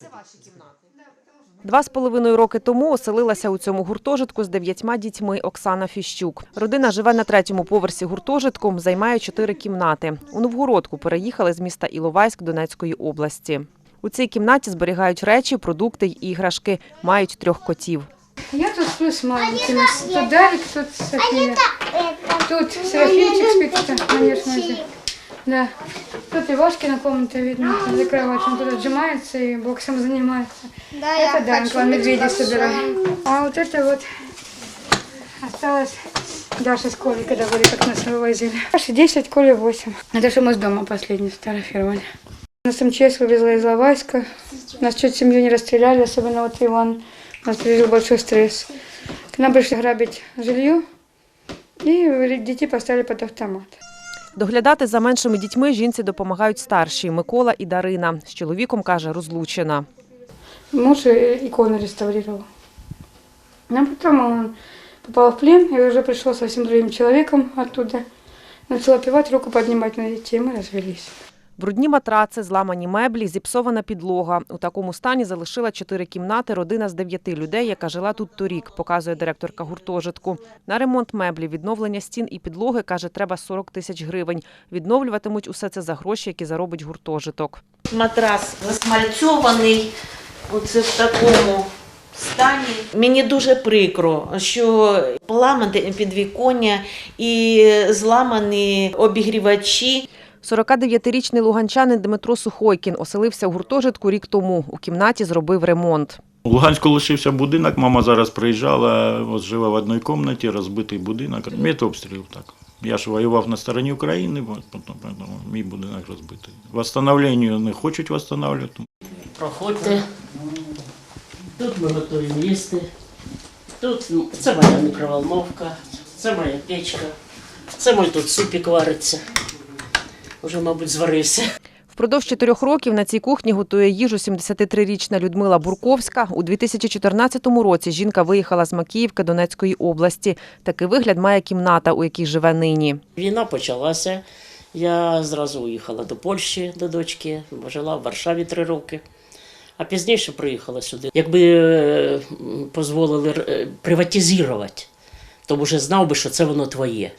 Це ваші кімнати. Два з половиною роки тому оселилася у цьому гуртожитку з дев'ятьма дітьми Оксана Фіщук. Родина живе на третьому поверсі гуртожитку, займає чотири кімнати. У Новгородку переїхали з міста Іловайськ Донецької області. У цій кімнаті зберігають речі, продукти й іграшки. Мають трьох котів. Я тут сплю с маленькими. Тут Дарик, тут София. Тут Серафимчик спит, это манежная. Да. Тут Ивашкина комната видно, за кроватью. Он тут отжимается и боксом занимается. Да, Это я Данька, он медведей тоже. собирает. А вот это вот осталось Даша с Колей, когда были, как нас вывозили. Даша 10, Коля 8. Это что мы с дома последний сфотографировали. Нас МЧС вывезла из Лавайска. Нас чуть семью не расстреляли, особенно вот Иван. Нас пережил большой стресс. К нам пришли грабить жилье и детей поставили под автомат. Доглядати за меншими дітьми жінці допомагають старші Микола і Дарина. З чоловіком каже, розлучена. Муж э, иконы реставрировал. А потом он попал в плен и уже пришел совсем другим человеком оттуда. Начал опевать, руку поднимать на детей, мы развелись. Брудні матраци, зламані меблі, зіпсована підлога. У такому стані залишила чотири кімнати родина з дев'яти людей, яка жила тут торік, показує директорка гуртожитку. На ремонт меблів, відновлення стін і підлоги, каже, треба 40 тисяч гривень. Відновлюватимуть усе це за гроші, які заробить гуртожиток. матрас засмальцьований, оце в такому стані. Мені дуже прикро, що поламане підвіконня і зламані обігрівачі. 49-річний луганчанин Дмитро Сухойкін оселився в гуртожитку рік тому. У кімнаті зробив ремонт. У Луганську лишився будинок, мама зараз приїжджала, от жила в одній кімнаті, розбитий будинок. Мій обстріл так. Я ж воював на стороні України, от, потім, мій будинок розбитий. Восстановленню не хочуть восстанавливати. Проходьте. Тут ми готуємо їсти. Тут ну, це моя мікроволновка, це моя печка. Це мой тут супік вариться. Уже, мабуть, зварився. Впродовж чотирьох років на цій кухні готує їжу 73-річна Людмила Бурковська. У 2014 році жінка виїхала з Макіївки Донецької області. Такий вигляд має кімната, у якій живе нині. Війна почалася. Я зразу уїхала до Польщі до дочки, жила в Варшаві три роки. А пізніше приїхала сюди. Якби е, дозволили е, приватизувати, то вже знав би, що це воно твоє.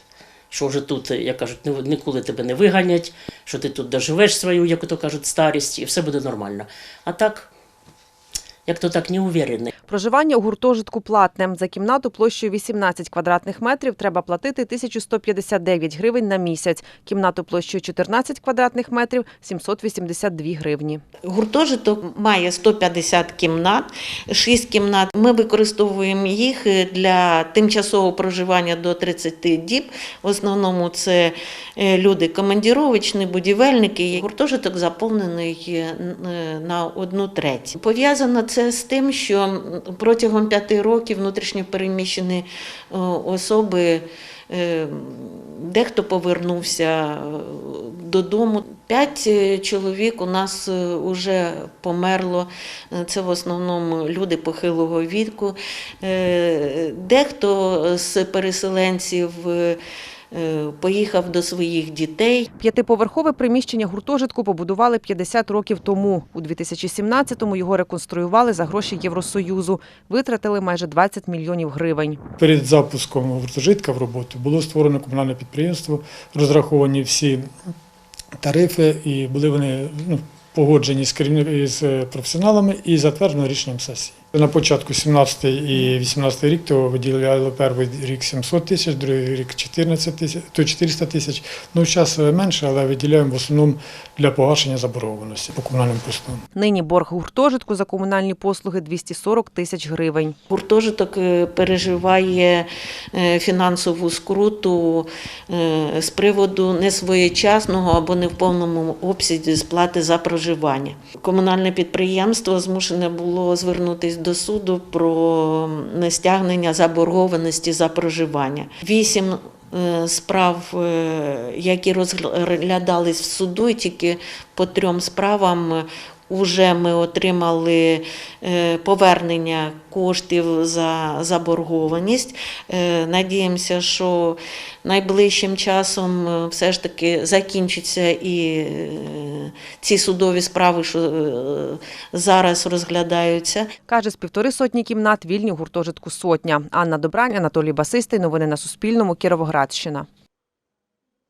Що вже тут, е, як кажуть, ні- ніколи тебе не виганять, що ти тут доживеш свою, як то кажуть, старість, і все буде нормально. А так, як то так не уверений. Проживання у гуртожитку платне. За кімнату площею 18 квадратних метрів треба платити 1159 гривень на місяць. Кімнату площею 14 квадратних метрів – 782 гривні. Гуртожиток має 150 кімнат, 6 кімнат. Ми використовуємо їх для тимчасового проживання до 30 діб. В основному це е, люди командіровичні, будівельники. Гуртожиток заповнений е, на одну треть. Пов'язано це з тим, що протягом п'яти років внутрішньо переміщені е, особи. е, Дехто повернувся е, додому. П'ять чоловік у нас вже померло. Це в основному люди похилого віку. Дехто з переселенців поїхав до своїх дітей. П'ятиповерхове приміщення гуртожитку побудували 50 років тому. У 2017-му його реконструювали за гроші Євросоюзу. Витратили майже 20 мільйонів гривень. Перед запуском гуртожитка в роботу було створено комунальне підприємство, розраховані всі тарифи, і були вони ну, погоджені з, з професіоналами і затверджено рішенням сесії. На початку 17 і 18 рік то виділяли перший рік 700 тисяч, другий рік 14 тисяч, то 400 тисяч. Ну, зараз менше, але виділяємо в основному для погашення заборгованості по комунальним послугам. Нині борг гуртожитку за комунальні послуги – 240 тисяч гривень. Гуртожиток е, переживає е, фінансову скруту е, з приводу несвоєчасного або не в повному обсязі сплати за проживання. Комунальне підприємство змушене було звернутися до суду про стягнення заборгованості за проживання. Вісім е, справ, е, які розглядались в суду, і тільки по трьом справам Уже ми отримали е, повернення коштів за заборгованість. Е, Надіємося, що найближчим часом е, все ж таки закінчаться і ці судові справи, що зараз розглядаються. Каже, з півтори сотні кімнат вільні гуртожитку сотня. Анна Добрань, Анатолій Басистий. Новини на Суспільному. Кіровоградщина.